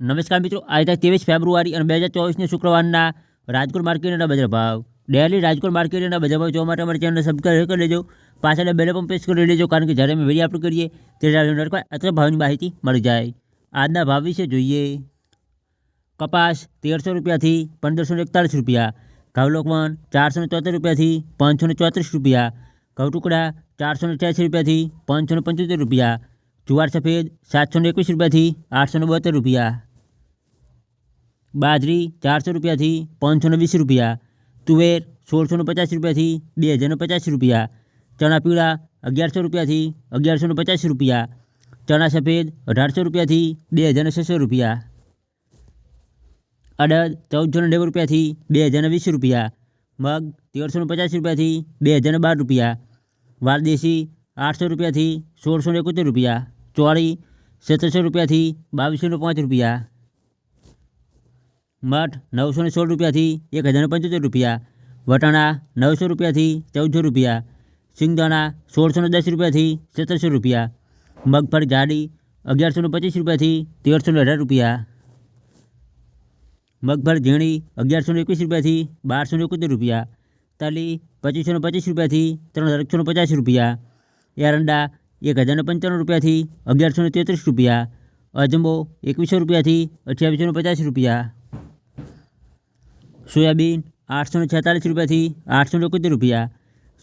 નમસ્કાર મિત્રો, આજે તારીખ ત્રેવીસ ફેબ્રુઆરી અને બે હજાર ચોવીસને શુક્રવારના રાજકોટ માર્કેટના બજાર ભાવ. ડેલી રાજકોટ માર્કેટના બજાર ભાવ જોવા માટે અમારી ચેનલને સબસ્ક્રાઈબ કરી લેજો પાછળ બેલે પણ પ્રેસ કરી લેજો, કારણ કે જ્યારે અમે વીડિયો અપલોડ કરીએ ત્યારે અત્યારે ભાવની માહિતી મળી જાય. આજના ભાવ વિશે જોઈએ. કપાસ તેરસો રૂપિયાથી પંદરસો એકતાલીસ રૂપિયા. ઘઉં લોકવન ચારસો ને તોતેર રૂપિયાથી પાંચસો ચોત્રીસ રૂપિયા. ઘઉં ટુકડા ચારસો ને અઠ્યાસી રૂપિયાથી પાંચસો પંચોતેર રૂપિયા. જુવાર સફેદ સાતસો ને એકવીસ રૂપિયાથી આઠસો ને બોતેર રૂપિયા બાજરી ચારસો રૂપિયાથી પાંચસો ને વીસ રૂપિયા તુવેર સોળસો ને પચાસ રૂપિયાથી બે હજાર ને પચાસ રૂપિયા ચણા પીળા અગિયારસો રૂપિયાથી અગિયારસો ને પચાસ રૂપિયા ચણા સફેદ અઢારસો રૂપિયાથી બે હજાર ને છસો રૂપિયા અડદ ચૌદસો ને નેવું રૂપિયાથી બે હજાર ને વીસ રૂપિયા મગ તેરસો ને પચાસ રૂપિયાથી બે હજાર ને બાર રૂપિયા વાલદેશી આઠસો રૂપિયાથી સોળસો ને એકોતેર રૂપિયા ચોળી સત્તરસો રૂપિયાથી બાવીસો ને પાંચ રૂપિયા મઠ નવસો ને સોળ રૂપિયાથી એક હજાર ને પંચોતેર રૂપિયા વટાણા નવસો રૂપિયાથી ચૌદસો રૂપિયા સિંગદાણા સોળસો ને દસ રૂપિયાથી સત્તરસો રૂપિયા મગફળી જાડી અગિયારસો ને પચીસ રૂપિયાથી તેરસો ને અઢાર રૂપિયા મગફળી ઝીણી અગિયારસો ને એકવીસ રૂપિયાથી બારસો ને એકોતેર રૂપિયા તલી પચીસો ને પચીસ રૂપિયાથી ત્રણ હજાર એકસો ને પચાસ રૂપિયા એરંડા એક હજાર ને પંચાણું રૂપિયાથી અગિયારસો ને તેત્રીસ રૂપિયા અજમો એકવીસો રૂપિયાથી અઠ્યાવીસો ને પચાસ રૂપિયા સોયાબીન આઠસો ને છેતાલીસ રૂપિયાથી આઠસો ને એકોતેર રૂપિયા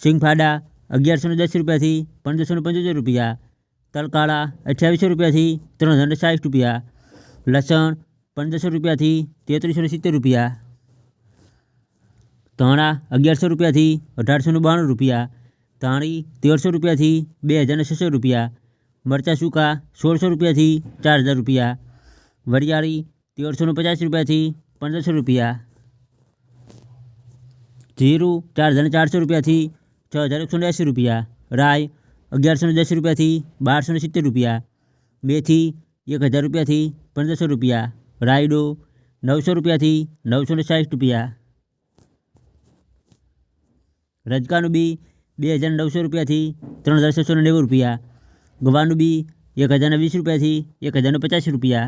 સિંગફાડા અગિયારસો ને દસ રૂપિયાથી પંદરસો ને પંચોતેર રૂપિયા તલકાળા અઠ્યાવીસો રૂપિયાથી ત્રણ હજાર ને સાઠ રૂપિયા લસણ પંદરસો રૂપિયાથી તેત્રીસો ને સિત્તેર રૂપિયા ધાણા અગિયારસો રૂપિયાથી અઢારસો ને બાણું રૂપિયા ધાણી તેરસો રૂપિયાથી બે હજાર ને છસો રૂપિયા મરચાં સૂકા સોળસો રૂપિયાથી ચાર હજાર રૂપિયા વરિયાળી તેરસો ને પચાસ રૂપિયાથી પંદરસો રૂપિયા જીરું ચાર હજાર ને ચારસો રૂપિયાથી છ હજાર એકસો ને એંસી રૂપિયા રાય અગિયારસો ને દસ રૂપિયાથી બારસો ને સિત્તેર રૂપિયા મેથી એક હજાર રૂપિયાથી પંદરસો રૂપિયા રાયડો નવસો રૂપિયાથી નવસો ને સાઠ રૂપિયા રજકાનું બી બે હજાર નવસો રૂપિયાથી ત્રણ હજાર છસો નેવું રૂપિયા. ગવાનું બી એક હજારના વીસ રૂપિયાથી એક હજારના પચાસ રૂપિયા.